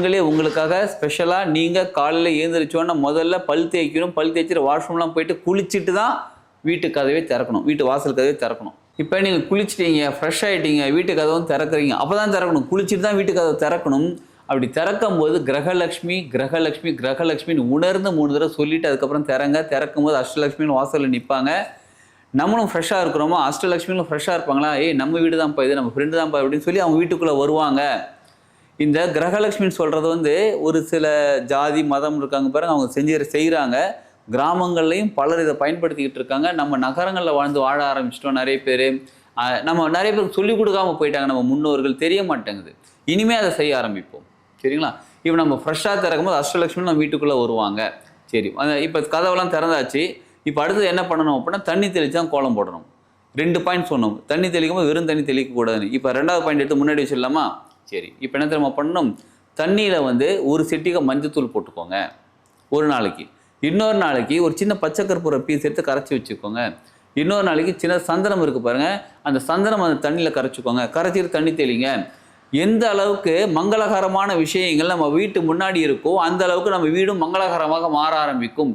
பெண்களே உங்களுக்காக ஸ்பெஷலாக நீங்கள் காலையில் எழுந்திரிச்சோன்னா முதல்ல பல் தேய்க்கணும். பல் தேய்ச்சிட்டு வாஷ்ரூம்லாம் போயிட்டு குளிச்சுட்டு தான் வீட்டு கதவே திறக்கணும். வீட்டு வாசல் கதவே திறக்கணும். இப்போ நீங்கள் குளிச்சிட்டீங்க ஃப்ரெஷ் ஆகிட்டீங்க வீட்டு கதவும் திறக்கிறீங்க. அப்போ தான் திறக்கணும். குளிச்சுட்டு தான் வீட்டு கதவை திறக்கணும். அப்படி திறக்கும் போது கிரகலக்ஷ்மி கிரகலக்ஷ்மி கிரகலக்ஷ்மின்னு உணர்ந்து மூணு தடவை சொல்லிவிட்டு அதுக்கப்புறம் திறங்க திறக்கும் போது அஷ்டலக்ஷ்மின்னு வாசலில் நிற்பாங்க நம்மளும் ஃப்ரெஷ்ஷாக இருக்கிறோமோ அஷ்டலக்ஷ்மியும் ஃப்ரெஷ்ஷாக இருப்பாங்களா? ஏய் நம்ம வீடு தான்ப்பா இது நம்ம ஃப்ரெண்டு தான்ப்பா அப்படின்னு சொல்லி அவங்க வீட்டுக்குள்ளே வருவாங்க. இந்த கிரகலட்சுமின்னு சொல்கிறது வந்து ஒரு சில ஜாதி மதம் இருக்காங்க பாருங்க அவங்க செஞ்சு செய்கிறாங்க கிராமங்கள்லையும் பலர் இதை பயன்படுத்திக்கிட்டு இருக்காங்க. நம்ம நகரங்களில் வாழ்ந்து வாழ ஆரம்பிச்சிட்டோம் நிறைய பேர். நம்ம நிறைய பேருக்கு சொல்லிக் கொடுக்காம போயிட்டாங்க. நம்ம முன்னோர்கள் தெரிய மாட்டேங்குது. இனிமேல் அதை செய்ய ஆரம்பிப்போம். சரிங்களா? இப்போ நம்ம ஃப்ரெஷ்ஷாக திறக்கும் போது அஷ்டலட்சுமி நம்ம வீட்டுக்குள்ளே வருவாங்க. சரி இப்போ கதவெல்லாம் திறந்தாச்சு. இப்போ அடுத்தது என்ன பண்ணணும் அப்படின்னா தண்ணி தெளித்து தான் கோலம் போடணும். ரெண்டு பாயிண்ட் சொன்னோம். தண்ணி தெளிக்கும் போது வெறும் தண்ணி தெளிக்கக்கூடாதுன்னு. இப்போ ரெண்டாவது பாயிண்ட் எடுத்து முன்னாடி வச்சிடலாமா? சரி இப்போ என்ன தெரியுமா பண்ணணும் தண்ணியில் வந்து ஒரு செட்டிக மஞ்சத்தூள் போட்டுக்கோங்க. ஒரு நாளைக்கு. இன்னொரு நாளைக்கு ஒரு சின்ன பச்சை கற்பூர பீஸ் எடுத்து கரைச்சி வச்சுக்கோங்க. இன்னொரு நாளைக்கு சின்ன சந்தனம் இருக்குது பாருங்கள் அந்த சந்தனம் அந்த தண்ணியில் கரைச்சிக்கோங்க. கரைச்சிட்டு தண்ணி தெளிங்க. எந்த அளவுக்கு மங்களகரமான விஷயங்கள் நம்ம வீட்டு முன்னாடி இருக்கோ அந்த அளவுக்கு நம்ம வீடும் மங்களகரமாக மாற ஆரம்பிக்கும்.